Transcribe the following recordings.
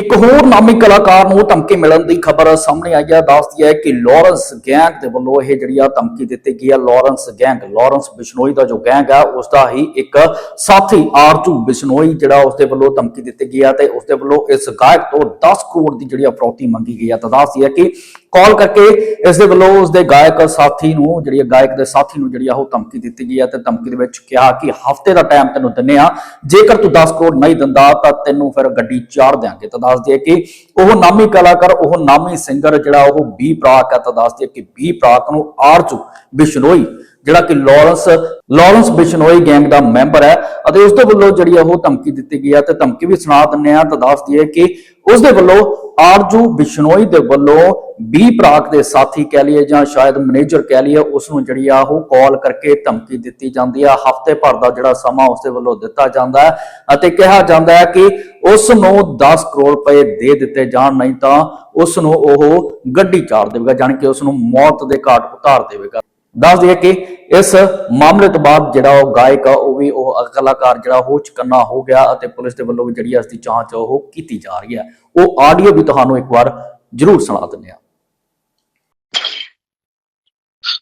ਇੱਕ ਹੋਰ ਨਾਮੀ ਕਲਾਕਾਰ ਨੂੰ ਧਮਕੀ ਮਿਲਣ ਦੀ ਖਬਰ ਸਾਹਮਣੇ ਆਈ ਹੈ। ਦੱਸਦੀ ਹੈ ਕਿ ਲਾਰੈਂਸ ਗੈਂਗ ਦੇ ਵੱਲੋਂ ਇਹ ਜਿਹੜੀ ਆ ਧਮਕੀ ਦਿੱਤੀ ਗਈ ਹੈ। ਲਾਰੈਂਸ ਗੈਂਗ, ਲਾਰੈਂਸ ਬਿਸ਼ਨੋਈ ਦਾ ਜੋ ਗੈਂਗ ਹੈ ਉਸ ਦਾ ਹੀ ਇੱਕ ਸਾਥੀ ਆਰਜੂ ਬਿਸ਼ਨੋਈ ਜਿਹੜਾ ਉਸ ਦੇ ਵੱਲੋਂ ਧਮਕੀ ਦਿੱਤੀ ਗਈ ਹੈ ਤੇ ਉਸ ਦੇ ਵੱਲੋਂ ਇਸ ਗਾਇਕ ਤੋਂ 10 ਕਰੋੜ ਦੀ ਜਿਹੜੀ ਆ ਫਰੌਤੀ ਮੰਗੀ ਗਈ ਹੈ ਤਾਂ ਦੱਸਦੀ ਹੈ ਕਿ ਕਾਲ ਕਰਕੇ ਇਸ ਦੇ ਵੱਲੋਂ ਉਸ ਦੇ ਗਾਇਕ ਸਾਥੀ ਨੂੰ, ਜਿਹੜੀ ਆ ਗਾਇਕ ਦੇ ਸਾਥੀ ਨੂੰ ਜਿਹੜੀ ਆ ਉਹ ਧਮਕੀ ਦਿੱਤੀ ਗਈ ਹੈ ਤੇ ਧਮਕੀ ਦੇ ਵਿੱਚ ਕਿਹਾ ਕਿ ਹਫ਼ਤੇ ਦਾ ਟਾਈਮ ਤੈਨੂੰ ਦਿੰਨੇ ਆ। ਜੇਕਰ ਤੂੰ 10 ਕਰੋੜ ਨਹੀਂ ਦਿੰਦਾ ਤਾਂ ਤੈਨੂੰ ਫਿਰ ਗੱਡੀ ਚਾੜ ਦਿਆਂਗੇ। ਤਾਂ ਦੱਸਦੀ ਹੈ ਕਿ ਉਹ ਨਾਮੀ ਕਲਾਕਾਰ, ਉਹ ਨਾਮੀ ਸਿੰਗਰ ਜਿਹੜਾ ਉਹ ਬੀ ਪ੍ਰਾਕ ਹੈ, ਤਾਂ ਦੱਸਦੀ ਹੈ ਕਿ ਬੀ ਪ੍ਰਾਕ ਨੂੰ ਆਰਜੂ ਬਿਸ਼ਨੋਈ, ਜਿਹੜਾ ਕਿ ਲਾਰੈਂਸ ਲਾਰੈਂਸ ਬਿਸ਼ਨੋਈ ਗੈਂਗ ਦਾ ਮੈਂਬਰ ਹੈ ਅਤੇ ਉਸ ਦੇ ਵੱਲੋਂ ਜਿਹੜੀ ਆ ਉਹ ਧਮਕੀ ਦਿੱਤੀ ਗਈ ਹੈ ਤੇ ਧਮਕੀ ਵੀ ਸੁਣਾ ਦਿੰਨੇ ਆ। ਤਾਂ ਦੱਸਦੀ ਹੈ ਕਿ ਉਸ ਦੇ ਵੱਲੋਂ ਆਰਜੂ ਬਿਸ਼ਨੋਈ ਦੇ ਵੱਲੋਂ ਬੀ ਪ੍ਰਾਕ ਦੇ ਸਾਥੀ ਕਹਿ ਲਈਏ ਜਾਂ ਸ਼ਾਇਦ ਮੈਨੇਜਰ ਕਹਿ ਲਈਏ ਉਸ ਨੂੰ ਜਿਹੜੀ ਆ ਉਹ ਕਾਲ ਕਰਕੇ ਧਮਕੀ ਦਿੱਤੀ ਜਾਂਦੀ ਆ। ਹਫ਼ਤੇ ਭਰ ਦਾ ਜਿਹੜਾ ਸਮਾਂ ਉਸ ਦੇ ਵੱਲੋਂ ਦਿੱਤਾ ਜਾਂਦਾ ਹੈ ਅਤੇ ਕਿਹਾ ਜਾਂਦਾ ਹੈ ਕਿ ਉਸ ਨੂੰ 10 ਕਰੋੜ ਰੁਪਏ ਦੇ ਦਿੱਤੇ ਜਾਣ, ਨਹੀਂ ਤਾਂ ਉਸ ਨੂੰ ਉਹ ਗੱਡੀ ਚਾੜ ਦੇਵੇਗਾ, ਜਾਣੀ ਕਿ ਉਸ ਨੂੰ ਮੌਤ ਦੇ ਘਾਟ ਉਤਾਰ ਦੇਵੇਗਾ। ਦੱਸ ਦਈਏ ਕਿ ਇਸ ਮਾਮਲੇ ਤੋਂ ਬਾਅਦ ਜਿਹੜਾ ਉਹ ਗਾਇਕ ਆ ਉਹ ਵੀ ਉਹ ਕਲਾਕਾਰ ਜਿਹੜਾ ਉਹ ਚਕੰਨਾ ਹੋ ਗਿਆ ਅਤੇ ਪੁਲਿਸ ਦੇ ਵੱਲੋਂ ਵੀ ਜਿਹੜੀ ਇਸ ਦੀ ਜਾਂਚ ਉਹ ਕੀਤੀ ਜਾ ਰਹੀ ਹੈ ਉਹ ਆਡੀਓ ਵੀ ਤੁਹਾਨੂੰ ਇੱਕ ਵਾਰ ਜ਼ਰੂਰ ਸੁਣਾ ਦਿੰਦੇ ਆ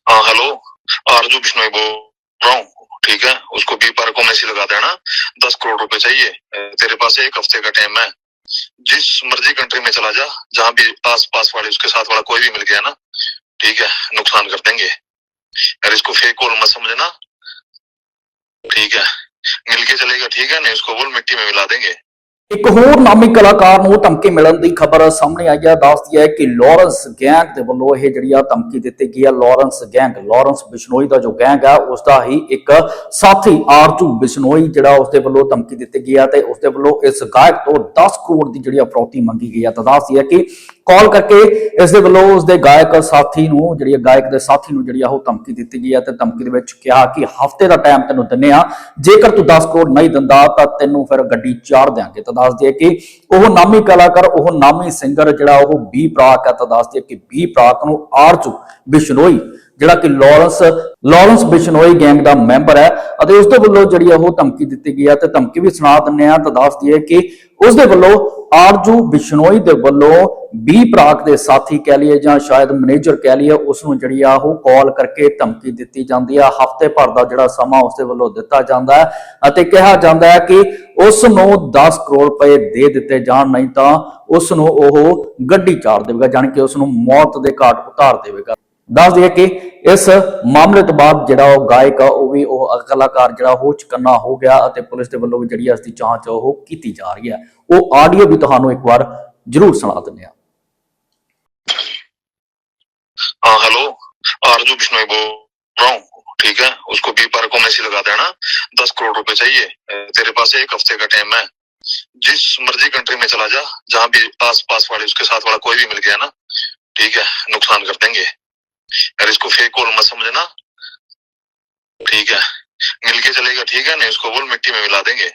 हाँ हेलो आरजू बिश्नोई बोल रहा हूँ ठीक है उसको बी पार को मैसेज लगा देना दस करोड़ रुपए चाहिए अ, तेरे पास एक हफ्ते का टाइम है जिस मर्जी कंट्री में चला जा जहाँ भी आस पास वाले उसके साथ वाला कोई भी मिल गया ना ठीक है नुकसान कर देंगे यार इसको फेक कॉल मत समझना ठीक है मिलके चलेगा ठीक है नहीं उसको बोल मिट्टी में मिला देंगे ਇੱਕ ਹੋਰ ਨਾਮੀ ਕਲਾਕਾਰ ਨੂੰ ਧਮਕੀ ਮਿਲਣ ਦੀ ਖਬਰ ਸਾਹਮਣੇ ਆਈ ਹੈ ਦੱਸਦੀ ਹੈ ਕਿ ਲਾਰੈਂਸ ਗੈਂਗ ਦੇ ਵੱਲੋਂ ਇਹ ਜਿਹੜੀ ਆ ਧਮਕੀ ਦਿੱਤੀ ਗਈ ਹੈ ਲਾਰੈਂਸ ਗੈਂਗ ਲਾਰੈਂਸ ਬਿਸ਼ਨੋਈ ਦਾ ਜੋ ਗੈਂਗ ਹੈ ਉਸ ਦਾ ਹੀ ਇੱਕ ਸਾਥੀ ਆਰਜੂ ਬਿਸ਼ਨੋਈ ਜਿਹੜਾ ਉਸ ਦੇ ਵੱਲੋਂ ਧਮਕੀ ਦਿੱਤੀ ਗਈ ਹੈ ਤੇ ਉਸ ਦੇ ਵੱਲੋਂ ਇਸ ਗਾਇਕ ਤੋਂ 10 ਕਰੋੜ ਦੀ ਜਿਹੜੀ ਆ ਫਰੌਤੀ ਮੰਗੀ ਗਈ ਹੈ ਤਾਂ ਦੱਸਦੀ ਹੈ ਕਿ ਕਾਲ ਕਰਕੇ ਇਸ ਦੇ ਵੱਲੋਂ ਉਸ ਦੇ ਗਾਇਕ ਸਾਥੀ ਨੂੰ, ਜਿਹੜੀ ਗਾਇਕ ਦੇ ਸਾਥੀ ਨੂੰ ਜਿਹੜੀ ਆ ਉਹ ਧਮਕੀ ਦਿੱਤੀ ਗਈ ਹੈ ਤੇ ਧਮਕੀ ਦੇ ਵਿੱਚ ਕਿਹਾ ਕਿ ਹਫ਼ਤੇ ਦਾ ਟਾਈਮ ਤੈਨੂੰ ਦਿੰਨੇ ਆ। ਜੇਕਰ ਤੂੰ 10 ਕਰੋੜ ਨਹੀਂ ਦਿੰਦਾ, ਤਾਂ ਤੈਨੂੰ ਫਿਰ ਗੱਡੀ ਚਾੜ ਦਿਆਂਗੇ। ਤਾਂ ਦੱਸਦੀ ਹੈ ਕਿ ਉਹ ਨਾਮੀ ਕਲਾਕਾਰ, ਉਹ ਨਾਮੀ ਸਿੰਗਰ ਜਿਹੜਾ ਉਹ ਬੀ ਪ੍ਰਾਕ ਹੈ ਤਾਂ ਦੱਸਦੀ ਹੈ ਕਿ ਬੀ ਪ੍ਰਾਕ ਨੂੰ ਆਰਚੂ ਬਿਸ਼ਨੋਈ, ਜਿਹੜਾ ਕਿ ਲਾਰੈਂਸ ਲਾਰੈਂਸ ਬਿਸ਼ਨੋਈ ਗੈਂਗ ਦਾ ਮੈਂਬਰ ਹੈ ਅਤੇ ਉਸ ਦੇ ਵੱਲੋਂ ਜਿਹੜੀ ਆ ਉਹ ਧਮਕੀ ਦਿੱਤੀ ਗਈ ਹੈ ਤੇ ਧਮਕੀ ਵੀ ਸੁਣਾ ਦਿੰਨੇ ਆ। ਤਾਂ ਦੱਸਦੀ ਹੈ ਕਿ ਉਸ ਦੇ ਵੱਲੋਂ ਆਰਜੂ ਬਿਸ਼ਨੋਈ ਦੇ ਵੱਲੋਂ ਬੀ ਪ੍ਰਾਕ ਦੇ ਸਾਥੀ ਕਹਿ ਲਈਏ ਜਾਂ ਸ਼ਾਇਦ ਮੈਨੇਜਰ ਕਹਿ ਲਈਏ ਉਸ ਨੂੰ ਜਿਹੜੀ ਆ ਉਹ ਕਾਲ ਕਰਕੇ ਧਮਕੀ ਦਿੱਤੀ ਜਾਂਦੀ ਆ। ਹਫ਼ਤੇ ਭਰ ਦਾ ਜਿਹੜਾ ਸਮਾਂ ਉਸ ਦੇ ਵੱਲੋਂ ਦਿੱਤਾ ਜਾਂਦਾ ਹੈ ਅਤੇ ਕਿਹਾ ਜਾਂਦਾ ਹੈ ਕਿ ਉਸ ਨੂੰ 10 ਕਰੋੜ ਰੁਪਏ ਦੇ ਦਿੱਤੇ ਜਾਣ, ਨਹੀਂ ਤਾਂ ਉਸ ਨੂੰ ਉਹ ਗੱਡੀ ਚਾੜ ਦੇਵੇਗਾ, ਜਾਣੀ ਕਿ ਉਸ ਨੂੰ ਮੌਤ ਦੇ ਘਾਟ ਉਤਾਰ ਦੇਵੇਗਾ। ਦੱਸ ਦਈਏ ਕਿ ਇਸ ਮਾਮਲੇ ਤੋਂ ਬਾਅਦ ਜਿਹੜਾ ਉਹ ਗਾਇਕ ਆ ਉਹ ਵੀ ਉਹ ਕਲਾਕਾਰ ਜਿਹੜਾ ਉਹ ਚਕੰਨਾ ਹੋ ਗਿਆ ਅਤੇ ਪੁਲਿਸ ਦੇ ਵੱਲੋਂ ਵੀ ਜਿਹੜੀ ਇਸ ਦੀ ਜਾਂਚ ਉਹ ਕੀਤੀ ਜਾ ਰਹੀ ਹੈ ਉਹ ਆਡੀਓ ਵੀ ਤੁਹਾਨੂੰ ਇੱਕ ਵਾਰ ਜ਼ਰੂਰ ਸੁਣਾ ਦਿੰਦੇ ਆ हाँ हेलो आरजू बिश्नोई बोल रहा हूँ ठीक है उसको बी पार को मैसेज लगा देना दस करोड़ रुपए चाहिए अ, तेरे पास एक हफ्ते का टाइम है जिस मर्जी कंट्री में चला जा जहाँ भी आस पास वाले उसके साथ वाला कोई भी मिल गया ना ठीक है नुकसान कर देंगे यार इसको फेक कॉल मत समझना ठीक है मिलके चलेगा ठीक है नहीं उसको बोल मिट्टी में मिला देंगे